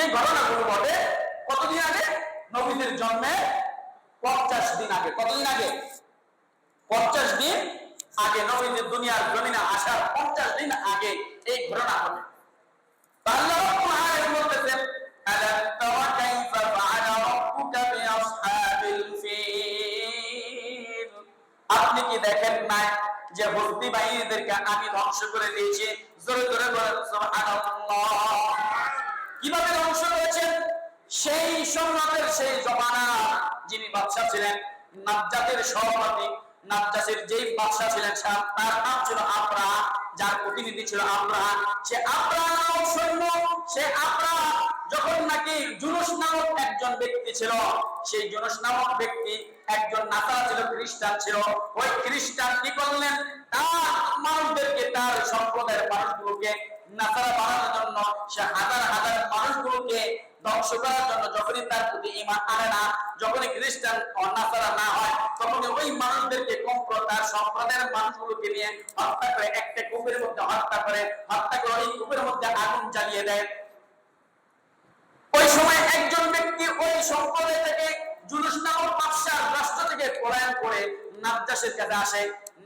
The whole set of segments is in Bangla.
যে ঘটনাগুলো ঘটে কতদিন আগে? নবীদের জন্মে পঞ্চাশ দিন আগে। কতদিন আগে? পঞ্চাশ দিন আগে নবীদের দুনিয়ার জমিনে আসার পঞ্চাশ দিন আগে এই ঘটনা ঘটে। আপনি কি দেখেন না যে হস্তি বাহিনীদেরকে আমি ধ্বংস করে দিয়েছি? জোরে জোরে বলেন কীভাবে ধ্বংস করেছেন সেই সম্রাটের সেই জমানা যিনি বাদশাহ ছিলেন, নাজ্জাতের সভাপতি নাজ্জাসের যেই বাদশাহ ছিলেন, তার নাম ছিল আবরা যার প্রতিনিধি ছিল আবরা সে নামক সৈন্য, সে আবরা যখন নাকি জুনুস নামক একজন ব্যক্তি ছিল, সেই জুনুস নামক ব্যক্তি একজন নাসারা ছিল, খ্রিস্টান ছিল। ওই খ্রিস্টান কি করলেন? তার মানুষদেরকে, তার সম্প্রদায়ের মানুষগুলোকে, নাসারা বানানোর জন্য সে হাজার হাজার মানুষগুলোকে ধ্বংস জন্য যখনই তার প্রতি ইমান আনে না, যখনই খ্রিস্টান নাসারা না হয়, তখনই ওই মানুষদেরকে তার সম্প্রদায়ের মানুষগুলোকে নিয়ে হত্যা করে, একটা কূপের মধ্যে হত্যা করে হত্যা করে ওই কূপের মধ্যে আগুন জ্বালিয়ে দেয়। ওই সময় একজন ব্যক্তি ওই সম্প্রদায় থেকে জুলুস নামক বাদশার রাষ্ট্র থেকে পলায়ন করে নাজ্জাসের কাছে আসে।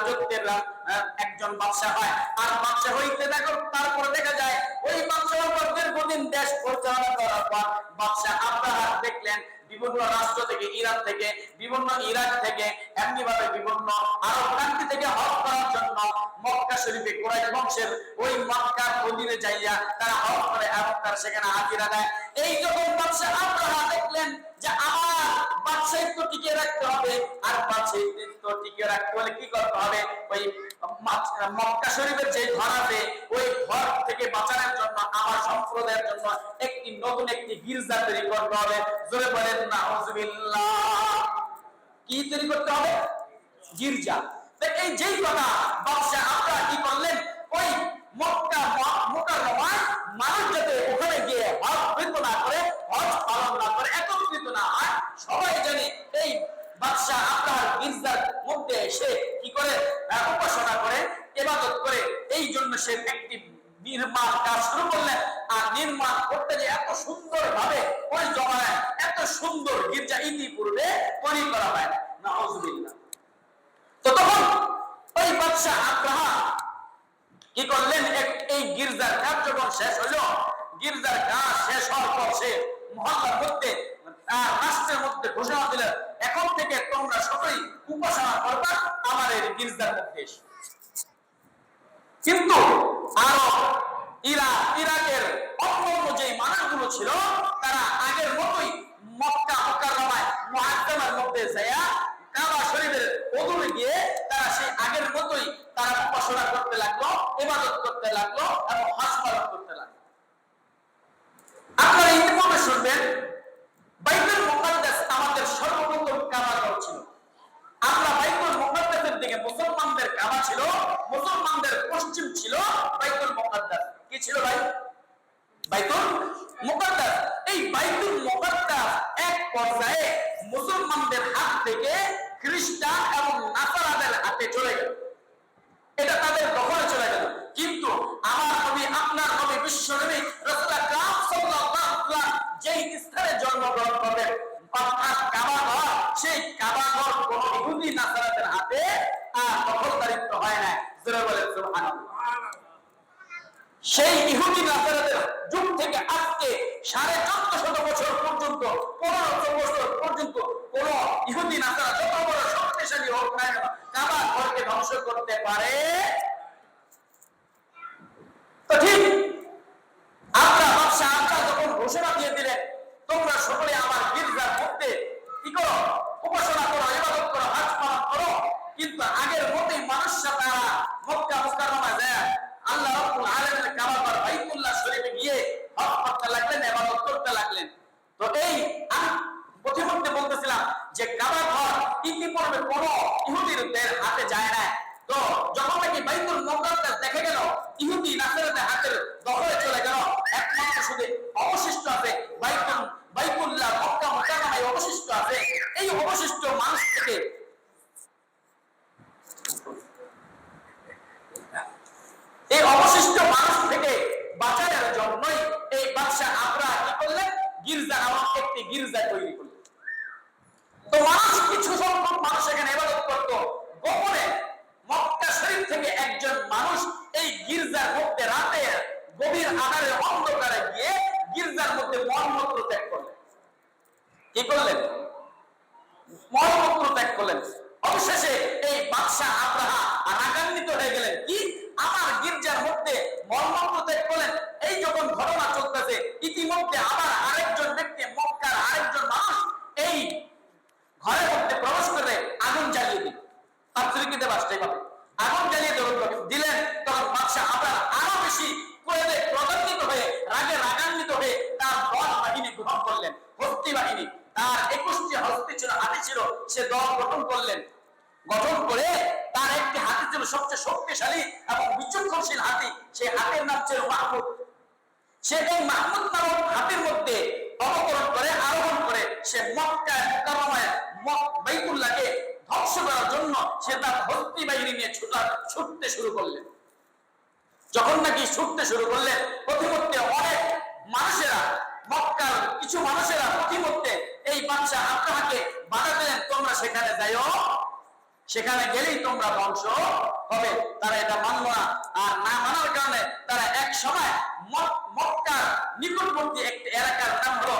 রাজত্বের একজন বাদশাহ হয়। আর বাদশাহ হইতে দেখো, তারপর দেখা যায়, ওই বাদশাহ দীর্ঘদিন দেশ পরিচালনা করার পর বাদশাহ আব্রাহার দেখলেন বিভিন্ন রাষ্ট্র থেকে, ইরান থেকে, বিভিন্ন ইরাক থেকে এমনি বিভিন্ন আরব কান্ট্রি থেকে হজ করার জন্য মক্কা শরীফে কুরাইশ বংশের ওই মক্কার মদিনে যাইয়া তারা হজ করে এবং তার সেখানে হাজিরা দেয়। এই যখন বাদশাহ আব্রাহা দেখলেন যে আমার আমার একটি নতুন একটি গির্জা তৈরি করতে হবে। জোরে বলেন কি তৈরি করতে হবে? গির্জা। এই যেই কথা বাদশাহ আপনারা কি করলেন? ওই মক্কা মোকাররমায় মানুষ যাতে ওখানে গিয়ে সুন্দর গির্জা ইতিপূর্বে তৈরি করা হয়। না তো তখন ওই বাদশাহ আব্রাহা কি করলেন? এই গির্জার কাজ যখন শেষ হলো গির্জার কাজ শেষ হওয়ার পর সে মহল্লার মধ্যে আহ, রাষ্ট্রের মধ্যে ঘোষণা দিলেন এখন থেকে তোমরা সবাই উপাসনা করবা আমার এই গির্জার মধ্যে কিন্তু আরও ইরাক ইরাকের অন্যান্য যে মানুষগুলো ছিল ছিল ভাই সেই ইহুদি নাসারাদের যুগ থেকে আজকে সাড়ে চোদ্দ শত বছর পর্যন্ত পনেরোশো বছর পর্যন্ত কোন ইহুদি নাসারা যত বড় শক্তিশালী হোক না কেন, কাবা ঘরকে ধ্বংস করতে পারে। তো ঠিক, আমরা বাদশাহ আচ্ছা যখন ঘোষণা দিয়ে দিলেন, তোমরা সকলে আমার গির্জার মধ্যে কি করো উপাসনা করো ইবাদত করো হাজ পালন করো কিন্তু আগের মতোই মানুষরা তারা মক্কা মুকাররমা যায় আল্লাহ রাব্বুল আলামিনের কাবা ঘর বাইতুল্লাহ শরীফে গিয়ে হজ করতে লাগলেন এবং দল গঠন করলেন। গঠন করে তার একটি হাতি ছিল সবচেয়ে শক্তিশালী এবং বিচক্ষণশীল হাতি। সেই হাতের নাম ছিল মাহমুদ। সে এই মাহমুদ নামক হাতির মধ্যে অবতরণ করে, আরোহণ করে, সে মক্কায় ধ্বংস করার জন্য সে তার ভর্তি বাহিনী নিয়ে ছুটা, ছুটতে শুরু করলেন। যখন নাকি ছুটতে শুরু করলেন প্রতিমধ্যে অনেক মানুষেরা মক্কার কিছু মানুষেরা প্রতিমধ্যে এই বাদশাহ আব্রাহাকে বাধা দিলেন, তোমরা সেখানে যাইও। সেখানে গেলেই তোমরা ধ্বংস হবে। তারা এটা মানল না। আর না মানার কারণে তারা এক সময় মক্কার নিকটবর্তী একটি এলাকার নাম হলো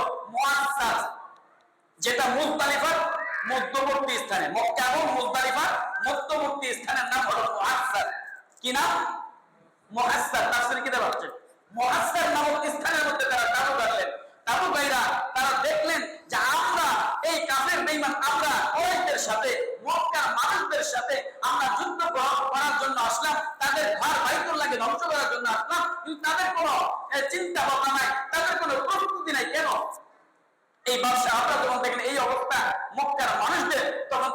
যেটা মুজদালিফার মধ্যবর্তী স্থানে, মক্কা এবং মুজদালিফার মধ্যবর্তী স্থানের নাম হলো মুআসসাস কি নাম? মুআসসাস তাফসীর কিতাব আছে মুআসসাস নামক স্থানের মধ্যে তারা তাবু গাড়লেন তাবু গাইরা তারা দেখলেন যে আমরা এই কাফের বেঈমান, আমরা ওরাইদের সাথে, মক্কার মানুষদের সাথে আমরা যুদ্ধ করার জন্য আসলাম, তাদের ঘর বাইতুল্লাহকে ধ্বংস করার জন্য আসলাম, কিন্তু তাদের কোনো চিন্তা ভাবনা নাই, তাদের কোনো প্রস্তুতি নাই। কেন? এই ব্যবসা আমরা যখন দেখলেন এই অবস্থা, মক্কার মানুষদের, তখন